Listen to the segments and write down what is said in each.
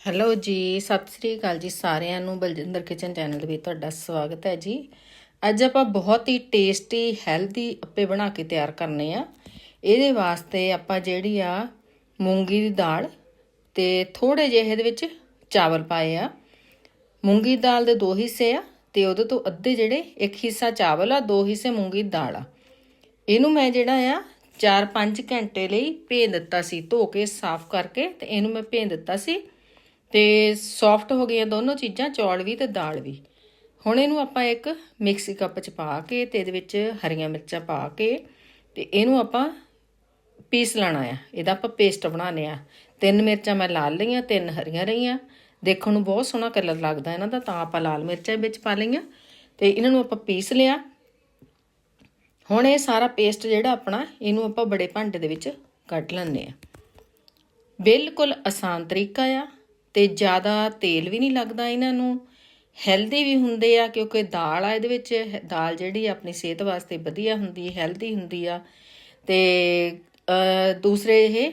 Hello ਜੀ, ਸਤਿ ਸ੍ਰੀ ਅਕਾਲ ਜੀ ਸਾਰਿਆਂ ਨੂੰ, ਬਲਜਿੰਦਰ ਕਿਚਨ ਚੈਨਲ ਦੇ ਵਿੱਚ ਤੁਹਾਡਾ ਸਵਾਗਤ ਹੈ ਜੀ। ਅੱਜ ਆਪਾਂ ਬਹੁਤ ਹੀ ਟੇਸਟੀ ਹੈਲਦੀ ਅੱਪੇ ਬਣਾ ਕੇ ਤਿਆਰ ਕਰਨੇ ਆ। ਇਹਦੇ ਵਾਸਤੇ ਆਪਾਂ ਜਿਹੜੀ ਆ ਮੂੰਗੀ ਦੀ ਦਾਲ ਤੇ ਥੋੜੇ ਜਿਹੇ ਇਹਦੇ ਵਿੱਚ ਚਾਵਲ ਪਾਏ ਆ। ਮੂੰਗੀ ਦੀ ਦਾਲ ਦੇ ਦੋ ਹਿੱਸੇ ਆ ਤੇ ਉਹਦੇ ਤੋਂ ਅੱਧੇ ਜਿਹੜੇ ਇੱਕ ਹਿੱਸਾ ਚਾਵਲ ਆ, ਦੋ ਹਿੱਸੇ ਮੂੰਗੀ ਦੀ ਦਾਲ ਆ। ਇਹਨੂੰ ਮੈਂ ਜਿਹੜਾ ਆ 4-5 ਘੰਟੇ ਲਈ ਭੇ ਦਿੱਤਾ ਸੀ, ਧੋ ਕੇ, ਸਾਫ਼ ਕਰਕੇ ਤੇ ਇਹਨੂੰ ਮੈਂ ਭੇ ਦਿੱਤਾ ਸੀ। ਤੇ ਸੌਫਟ ਹੋ ਗਈਆਂ ਦੋਨੋਂ ਚੀਜ਼ਾਂ, ਚੌਲ ਵੀ ਤੇ ਦਾਲ ਵੀ। ਹੁਣ ਇਹਨੂੰ ਆਪਾਂ ਇੱਕ ਮਿਕਸੀ ਕੱਪ ਚ ਪਾ ਕੇ ਤੇ ਇਹਦੇ ਵਿੱਚ ਹਰੀਆਂ ਮਿਰਚਾਂ ਪਾ ਕੇ ਤੇ ਇਹਨੂੰ ਆਪਾਂ ਪੀਸ ਲੈਣਾ ਆ। ਇਹਦਾ ਆਪਾਂ ਪੇਸਟ ਬਣਾਉਣੇ ਆ। ਤਿੰਨ ਮਿਰਚਾਂ ਮੈਂ ਲਾਲ ਲਈਆਂ, ਤਿੰਨ ਹਰੀਆਂ ਰਹੀਆਂ। ਦੇਖਣ ਨੂੰ ਬਹੁਤ ਸੋਹਣਾ ਕਲਰ ਲੱਗਦਾ ਇਹਨਾਂ ਦਾ, ਤਾਂ ਆਪਾਂ ਲਾਲ ਮਿਰਚਾਂ ਵਿੱਚ ਪਾ ਲਈਆਂ। ਤੇ ਇਹਨਾਂ ਨੂੰ ਆਪਾਂ ਪੀਸ ਲਿਆ। ਹੁਣ ਇਹ ਸਾਰਾ ਪੇਸਟ ਜਿਹੜਾ ਆਪਣਾ, ਇਹਨੂੰ ਆਪਾਂ ਬੜੇ ਭਾਂਡੇ ਦੇ ਵਿੱਚ ਕੱਢ ਲੈਂਦੇ ਆ। ਬਿਲਕੁਲ ਆਸਾਨ ਤਰੀਕਾ ਆ। ਤੇ ਜ਼ਿਆਦਾ ਤੇਲ ਵੀ ਨਹੀਂ ਲੱਗਦਾ ਇਹਨਾਂ ਨੂੰ। ਹੈਲਦੀ ਵੀ ਹੁੰਦੇ ਆ ਕਿਉਂਕਿ ਦਾਲ ਆ ਇਹਦੇ ਵਿੱਚ। ਦਾਲ ਜਿਹੜੀ ਆਪਣੀ ਸਿਹਤ ਵਾਸਤੇ ਵਧੀਆ ਹੁੰਦੀ ਹੈਲਦੀ ਹੁੰਦੀ ਆ। ਤੇ ਦੂਸਰੇ ਇਹ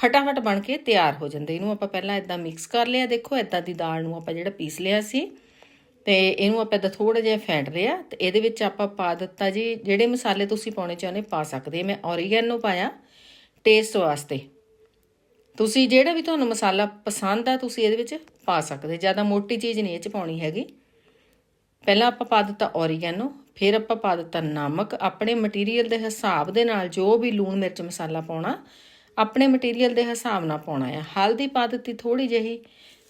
ਫਟਾਫਟ ਬਣ ਕੇ ਤਿਆਰ ਹੋ ਜਾਂਦੇ। ਇਹਨੂੰ ਆਪਾਂ ਪਹਿਲਾਂ ਇਦਾਂ ਮਿਕਸ ਕਰ ਲਿਆ। ਦੇਖੋ ਇਦਾਂ ਦੀ ਦਾਲ ਨੂੰ ਆਪਾਂ ਜਿਹੜਾ ਪੀਸ ਲਿਆ ਸੀ, ਤੇ ਇਹਨੂੰ ਆਪਾਂ ਇਦਾਂ ਥੋੜਾ ਜਿਹਾ ਫੈਂਟ ਲਿਆ। ਤੇ ਇਹਦੇ ਵਿੱਚ ਆਪਾਂ ਪਾ ਦਿੱਤਾ ਜੀ, ਜਿਹੜੇ ਮਸਾਲੇ ਤੁਸੀਂ ਪਾਉਣੇ ਚਾਹੁੰਦੇ ਪਾ ਸਕਦੇ ਮੈਂ ਔਰੀਗੈਨੋ ਪਾਇਆ ਟੇਸਟ ਵਾਸਤੇ। ਤੁਸੀਂ ਜਿਹੜਾ ਵੀ ਤੁਹਾਨੂੰ ਮਸਾਲਾ ਪਸੰਦ ਆ, ਤੁਸੀਂ ਇਹਦੇ ਵਿੱਚ ਪਾ ਸਕਦੇ। ਜ਼ਿਆਦਾ ਮੋਟੀ ਚੀਜ਼ ਨਹੀਂ ਇਹ ਚ ਪਾਉਣੀ ਹੈਗੀ। ਪਹਿਲਾਂ ਆਪਾਂ ਪਾ ਦਿੱਤਾ ਔਰੀਗੈਨੋ ਫਿਰ ਆਪਾਂ ਪਾ ਦਿੱਤਾ ਨਮਕ। ਆਪਣੇ ਮਟੀਰੀਅਲ ਦੇ ਹਿਸਾਬ ਦੇ ਨਾਲ ਜੋ ਵੀ ਲੂਣ ਮਿਰਚ ਮਸਾਲਾ ਪਾਉਣਾ, ਆਪਣੇ ਮਟੀਰੀਅਲ ਦੇ ਹਿਸਾਬ ਨਾਲ ਪਾਉਣਾ ਹੈ ਹਲਦੀ ਪਾ ਦਿੱਤੀ ਥੋੜੀ ਜਿਹੀ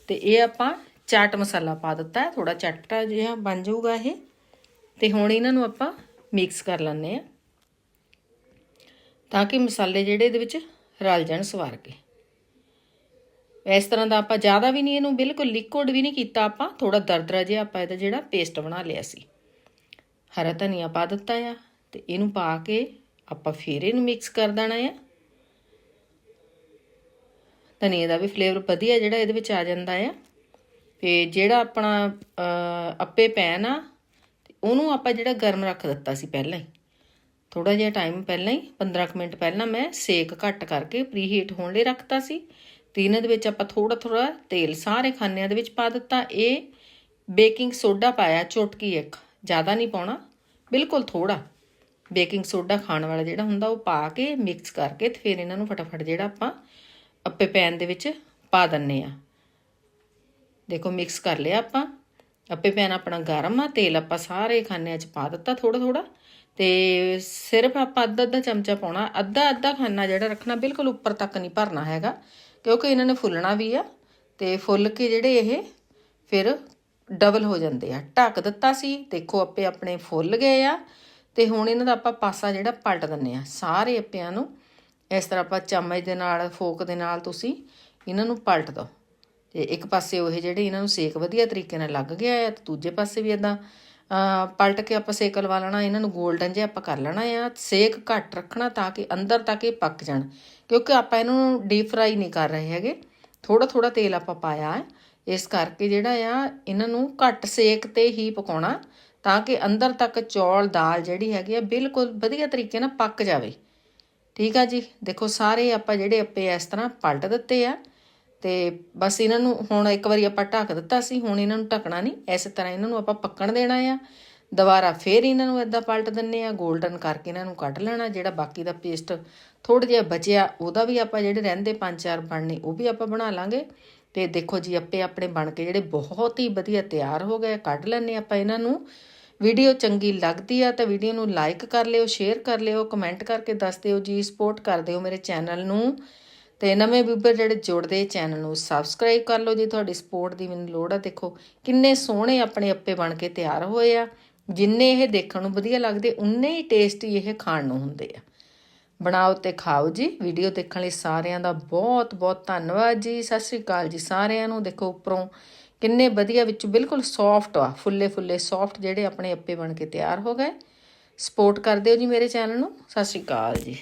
ਤੇ ਇਹ ਆਪਾਂ ਚਾਟ ਮਸਾਲਾ ਪਾ ਦਿੱਤਾ। ਹੈ ਥੋੜਾ ਚਟਪਟਾ ਜਿਹਾ ਬਣ ਜਾਊਗਾ ਇਹ ਤੇ ਹੁਣ ਇਹਨਾਂ ਨੂੰ ਆਪਾਂ ਮਿਕਸ ਕਰ ਲੈਂਦੇ ਆ ਤਾਂ ਕਿ ਮਸਾਲੇ ਜਿਹੜੇ ਇਹਦੇ ਵਿੱਚ ਰਲ ਜਾਣ ਸਵਾਰ ਕੇ। ਇਸ ਤਰ੍ਹਾਂ ਦਾ ਆਪਾਂ ਜ਼ਿਆਦਾ ਵੀ ਨਹੀਂ ਇਹਨੂੰ ਬਿਲਕੁਲ ਲਿਕੁਇਡ ਵੀ ਨਹੀਂ ਕੀਤਾ ਆਪਾਂ ਥੋੜਾ ਦਰਦਰਾ ਜਿਹਾ ਆਪਾਂ ਇਹਦਾ ਜਿਹੜਾ ਪੇਸਟ ਬਣਾ ਲਿਆ ਸੀ। ਹਰਾ ਧਨੀਆ ਪਾ ਦਿੱਤਾ ਆ ਤੇ ਇਹਨੂੰ ਪਾ ਕੇ ਆਪਾਂ ਫਿਰ ਇਹਨੂੰ ਮਿਕਸ ਕਰ ਦੇਣਾ ਆ। ਧਨੀਏ ਦਾ ਵੀ ਫਲੇਵਰ ਵਧੀਆ ਜਿਹੜਾ ਇਹਦੇ ਵਿੱਚ ਆ ਜਾਂਦਾ ਆ। ਤੇ ਜਿਹੜਾ ਆਪਣਾ ਅੱਪੇ ਪੈਨ ਆ ਉਹਨੂੰ ਆਪਾਂ ਜਿਹੜਾ ਗਰਮ ਰੱਖ ਦਿੱਤਾ ਸੀ ਪਹਿਲਾਂ ਹੀ। ਥੋੜਾ ਜਿਹਾ ਟਾਈਮ ਪਹਿਲਾਂ ਹੀ 15 ਮਿੰਟ ਪਹਿਲਾਂ ਮੈਂ ਸੇਕ ਘੱਟ ਕਰਕੇ ਪ੍ਰੀਹੀਟ ਹੋਣ ਲਈ ਰੱਖਤਾ ਸੀ। ਤੇ ਇਹਨਾਂ ਦੇ ਵਿੱਚ ਆਪਾਂ ਥੋੜਾ ਥੋੜਾ ਤੇਲ ਸਾਰੇ ਖਾਨਿਆਂ ਦੇ ਵਿੱਚ ਪਾ ਦਿੱਤਾ। ਇਹ ਬੇਕਿੰਗ ਸੋਡਾ ਪਾਇਆ, ਚੁਟਕੀ ਇੱਕ। ਜ਼ਿਆਦਾ ਨਹੀਂ ਪਾਉਣਾ, ਬਿਲਕੁਲ ਥੋੜਾ ਬੇਕਿੰਗ ਸੋਡਾ ਖਾਣ ਵਾਲਾ ਜਿਹੜਾ ਹੁੰਦਾ, ਉਹ ਪਾ ਕੇ ਮਿਕਸ ਕਰਕੇ ਤੇ ਫਿਰ ਇਹਨਾਂ ਨੂੰ ਫਟਾਫਟ ਜਿਹੜਾ ਆਪਾਂ ਅੱਪੇ ਪੈਨ ਦੇ ਵਿੱਚ ਪਾ ਦਿੰਨੇ ਆ। ਦੇਖੋ, ਮਿਕਸ ਕਰ ਲਿਆ ਆਪਾਂ। ਅੱਪੇ ਪੈਨ ਆਪਣਾ ਗਰਮ ਆ, ਤੇਲ ਆਪਾਂ ਸਾਰੇ ਖਾਨਿਆਂ 'ਚ ਪਾ ਦਿੱਤਾ ਥੋੜਾ ਥੋੜਾ ਤੇ ਸਿਰਫ ਆਪਾਂ ਅੱਧਾ ਅੱਧਾ ਚਮਚਾ ਪਾਉਣਾ ਅੱਧਾ ਅੱਧਾ ਖਾਨਾ ਜਿਹੜਾ ਰੱਖਣਾ, ਬਿਲਕੁਲ ਉੱਪਰ ਤੱਕ ਨਹੀਂ ਭਰਨਾ ਹੈਗਾ। ਕਿਉਂਕਿ ਇਹਨਾਂ ਨੇ ਫੁੱਲਣਾ ਵੀ ਆ ਤੇ ਫੁੱਲ ਕੇ ਜਿਹੜੇ ਇਹ ਫਿਰ ਡਬਲ ਹੋ ਜਾਂਦੇ ਆ। ਢੱਕ ਦਿੱਤਾ ਸੀ, ਦੇਖੋ ਆਪੇ ਆਪਣੇ ਫੁੱਲ ਗਏ ਆ ਤੇ ਹੁਣ ਇਹਨਾਂ ਦਾ ਆਪਾਂ ਪਾਸਾ ਜਿਹੜਾ ਪਲਟ ਦਿੰਨੇ ਆ। ਸਾਰੇ ਅੱਪਿਆਂ ਨੂੰ ਇਸ ਤਰ੍ਹਾਂ ਆਪਾਂ ਚਮਚ ਦੇ ਨਾਲ, ਫੋਕ ਦੇ ਨਾਲ ਤੁਸੀਂ ਇਹਨਾਂ ਨੂੰ ਪਲਟ ਦਿਓ। ਤੇ ਇੱਕ ਪਾਸੇ ਉਹ ਜਿਹੜੇ ਇਹਨਾਂ ਨੂੰ ਸੇਕ ਵਧੀਆ ਤਰੀਕੇ ਨਾਲ ਲੱਗ ਗਿਆ ਹੈ ਤੇ ਦੂਜੇ ਪਾਸੇ ਵੀ ਇਦਾਂ ਪਲਟ ਕੇ ਆਪਾਂ ਸੇਕ ਲਵਾ ਲੈਣਾ, ਇਹਨਾਂ ਨੂੰ 골ਡਨ ਜੇ ਆਪਾਂ ਕਰ ਲੈਣਾ ਆ, ਸੇਕ ਘੱਟ ਰੱਖਣਾ ਤਾਂ ਕਿ ਅੰਦਰ ਤੱਕ ਇਹ ਪੱਕ ਜਾਣ। ਕਿਉਂਕਿ ਆਪਾਂ ਇਹਨੂੰ ਡੀਪ ਫਰਾਈ ਨਹੀਂ ਕਰ ਰਹੇ ਹੈਗੇ। ਥੋੜਾ ਥੋੜਾ ਤੇਲ ਆਪਾਂ ਪਾਇਆ ਹੈ। ਇਸ ਕਰਕੇ ਜਿਹੜਾ ਆ, ਇਹਨਾਂ ਨੂੰ ਘੱਟ ਸੇਕ ਤੇ ਹੀ ਪਕਾਉਣਾ ਤਾਂ ਕਿ ਅੰਦਰ ਤੱਕ ਚੌਲ, ਦਾਲ ਜਿਹੜੀ ਹੈਗੀ ਆ, ਬਿਲਕੁਲ ਵਧੀਆ ਤਰੀਕੇ ਨਾਲ ਪੱਕ ਜਾਵੇ। ਠੀਕ ਆ ਜੀ? ਦੇਖੋ, ਸਾਰੇ ਆਪਾਂ ਜਿਹੜੇ ਅੱਪੇ ਇਸ ਤਰ੍ਹਾਂ ਪਲਟ ਦਿੱਤੇ ਆ। ਤੇ ਬਸ ਇਹਨਾਂ ਨੂੰ ਹੁਣ ਇੱਕ ਵਾਰੀ ਆਪਾਂ ਢੱਕ ਦਿੱਤਾ ਸੀ, ਹੁਣ ਇਹਨਾਂ ਨੂੰ ਢੱਕਣਾ ਨਹੀਂ। ਇਸੇ ਤਰ੍ਹਾਂ ਇਹਨਾਂ ਨੂੰ ਆਪਾਂ ਪੱਕਣ ਦੇਣਾ ਆ। ਦੁਬਾਰਾ ਫੇਰ ਇਹਨਾਂ ਨੂੰ ਇਦਾਂ ਪਲਟ ਦਿੰਨੇ ਆ 골ਡਨ ਕਰਕੇ ਇਹਨਾਂ ਨੂੰ ਕੱਢ ਲੈਣਾ, ਜਿਹੜਾ ਬਾਕੀ ਦਾ ਪੇਸਟ ਥੋੜਾ ਜਿਹਾ ਬਚਿਆ, ਉਹਦਾ ਵੀ ਆਪਾਂ ਜਿਹੜੇ ਰਹਿੰਦੇ ਪੰਜ ਚਾਰ ਬਣਨੇ, ਉਹ ਵੀ ਆਪਾਂ ਬਣਾ ਲਾਂਗੇ। ਤੇ ਦੇਖੋ ਜੀ, ਆਪੇ ਆਪਣੇ ਬਣ ਕੇ ਜਿਹੜੇ ਬਹੁਤ ਹੀ ਵਧੀਆ ਤਿਆਰ ਹੋ ਗਏ, ਕੱਢ ਲੈਣੇ ਆਪਾਂ ਇਹਨਾਂ ਨੂੰ। ਵੀਡੀਓ ਚੰਗੀ ਲੱਗਦੀ ਆ ਤਾਂ ਵੀਡੀਓ ਨੂੰ ਲਾਈਕ ਕਰ ਲਿਓ ਸ਼ੇਅਰ ਕਰ ਲਿਓ ਕਮੈਂਟ ਕਰਕੇ ਦੱਸ ਦਿਓ ਜੀ ਸਪੋਰਟ ਕਰ ਦਿਓ ਮੇਰੇ ਚੈਨਲ ਨੂੰ। ਤੇ ਨਵੇਂ ਵੀਵਰ ਜਿਹੜੇ ਜੁੜਦੇ ਚੈਨਲ ਨੂੰ ਸਬਸਕ੍ਰਾਈਬ ਕਰ ਲਓ ਜੀ ਤੁਹਾਡੀ ਸਪੋਰਟ ਦੀ ਮੈਨੂੰ ਲੋੜ ਆ। ਦੇਖੋ ਕਿੰਨੇ ਸੋਹਣੇ ਆਪਣੇ ਅੱਪੇ ਬਣ ਕੇ ਤਿਆਰ ਹੋਏ ਆ। ਜਿੰਨੇ ਇਹ ਦੇਖਣ ਨੂੰ ਵਧੀਆ ਲੱਗਦੇ, ਉਨੇ ਹੀ ਟੇਸਟੀ ਇਹ ਖਾਣ ਨੂੰ ਹੁੰਦੇ ਆ। ਬਣਾਓ ਤੇ ਖਾਓ ਜੀ। ਵੀਡੀਓ ਦੇਖਣ ਲਈ ਸਾਰਿਆਂ ਦਾ ਬਹੁਤ ਬਹੁਤ ਧੰਨਵਾਦ ਜੀ। ਸਤਿ ਸ੍ਰੀ ਅਕਾਲ ਜੀ ਸਾਰਿਆਂ ਨੂੰ। ਦੇਖੋ ਉੱਪਰੋਂ ਕਿੰਨੇ ਵਧੀਆ ਵਿੱਚ ਬਿਲਕੁਲ ਸੌਫਟ ਆ। ਫੁੱਲੇ ਫੁੱਲੇ ਸੌਫਟ ਜਿਹੜੇ ਆਪਣੇ ਅੱਪੇ ਬਣ ਕੇ ਤਿਆਰ ਹੋ ਗਏ। ਸਪੋਰਟ ਕਰ ਦਿਓ ਜੀ ਮੇਰੇ ਚੈਨਲ ਨੂੰ। ਸਤਿ ਸ੍ਰੀ ਅਕਾਲ ਜੀ।